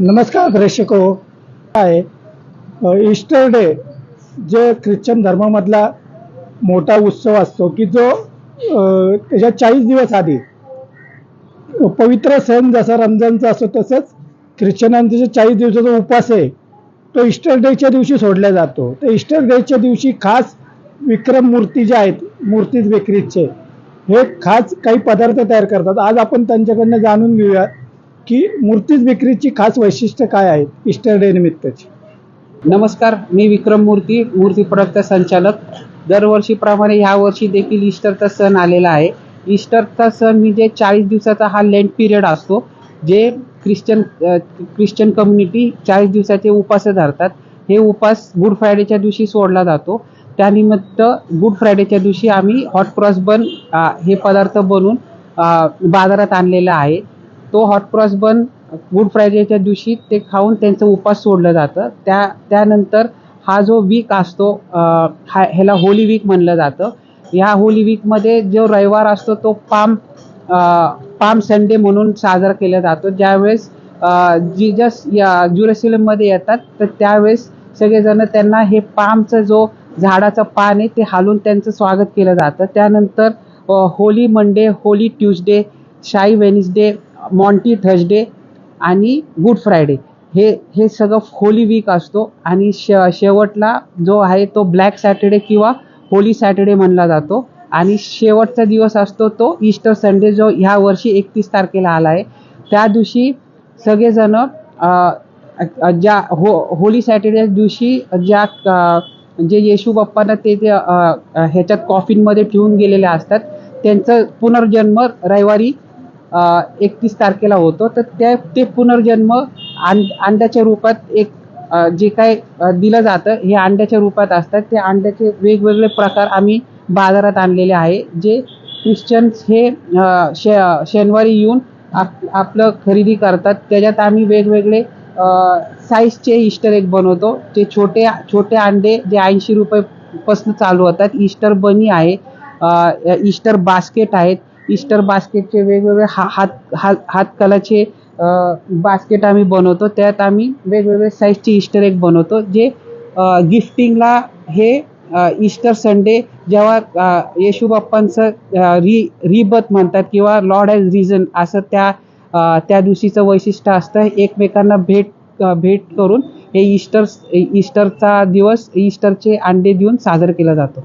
नमस्कार प्रेक्षको. हो आहे ईस्टर डे जे ख्रिश्चन धर्मामधला मोठा उत्सव असतो की जो त्याच्या चाळीस दिवस आधी पवित्र सण जसा रमजानचा असतो तसंच ख्रिश्चनांचा जो चाळीस दिवसाचा उपास आहे तो ईस्टर डेच्या दिवशी सोडला जातो. तर ईस्टर डेच्या दिवशी खास विक्रम मूर्ती ज्या आहेत मूर्तीज बेकरीजचे हे खास काही पदार्थ तयार करतात. आज आपण त्यांच्याकडनं जाणून घेऊया. की मूर्तीज बेकरीची खास वैशिष्ट्य काय आहेत? ईस्टर डे निमित्ताची. नमस्कार मी विक्रम मूर्ती मूर्ती प्रोडक्टचा संचालक. दरवर्षीप्रमाणे ह्या वर्षी देखील ईस्टरचा सण आलेला आहे. ईस्टरचा सण म्हणजे चाळीस दिवसाचा हा लेंट पिरियड असतो जे ख्रिश्चन ख्रिश्चन कम्युनिटी चाळीस दिवसाचे उपास धरतात. हे उपास गुड फ्रायडेच्या दिवशी सोडला जातो. त्यानिमित्त गुड फ्रायडेच्या दिवशी आम्ही हॉट क्रॉस बन हे पदार्थ बनवून बाजारात आणलेला आहे. तो हॉट क्रॉस बन गुड फ्रायडेच्या दिवशी ते खाऊन त्यांचं उपास सोडलं जातं. त्या त्यानंतर हा जो वीक असतो हा ह्याला होली वीक म्हणलं जातं. ह्या होली वीकमध्ये जो रविवार असतो तो पाम पाम संडे म्हणून साजरा केला जातो. ज्यावेळेस जीजस या जुरेसिलममध्ये येतात तर त्यावेळेस सगळेजण त्यांना हे पामचं जो झाडाचं पान आहे ते हालून त्यांचं स्वागत केलं जातं. त्यानंतर Holy Monday holy Tuesday spy Wednesday Maundy Thursday आणि गुड फ्रायडे हे हे सगळं होली वीक असतो आणि श शेवटला जो आहे तो ब्लॅक सॅटर्डे किंवा होली सॅटर्डे म्हणला जातो. आणि शेवटचा दिवस असतो तो ईस्टर संडे जो ह्या वर्षी एकतीस तारखेला आला आहे. त्या दिवशी सगळेजण ज्या हो होली सॅटर्डे दिवशी ज्या जे म्हणजे येशू बाप्पांना ते जे ह्याच्यात कॉफिनमध्ये ठेवून गेलेले असतात त्यांचं पुनर्जन्म रविवारी एकतीस तारखेला होतो. तर त्या ते पुनर्जन्म अंड्याच्या रूपात एक जे काय दिलं जातं हे अंड्याच्या रूपात असतात. ते अंड्याचे वेगवेगळे प्रकार आम्ही बाजारात आणलेले आहे जे ख्रिश्चन्स हे शे शनिवारी येऊन आप आपलं खरेदी करतात. त्याच्यात आम्ही वेगवेगळे साईजचे इस्टर एक बनवतो. ते छोटे छोटे अंडे जे ऐंशी रुपयेपासून चालू होतात. इस्टर बनी आहे इस्टर बास्केट आहेत. ईस्टर बास्केटचे वेगवेगळे हा हात हात हातकलाचे बास्केट आम्ही बनवतो. त्यात आम्ही वेगवेगळे साईजचे ईस्टर एक बनवतो जे गिफ्टिंगला हे ईस्टर संडे जेव्हा अ, येशू बाप्पांचं री रिबत म्हणतात किंवा लॉर्ड हॅज रिझन असं त्या त्या दिवशीचं वैशिष्ट्य असतं. एकमेकांना भेट भेट करून हे ईस्टर ईस्टरचा दिवस ईस्टरचे अंडे देऊन साजरा केला जातो.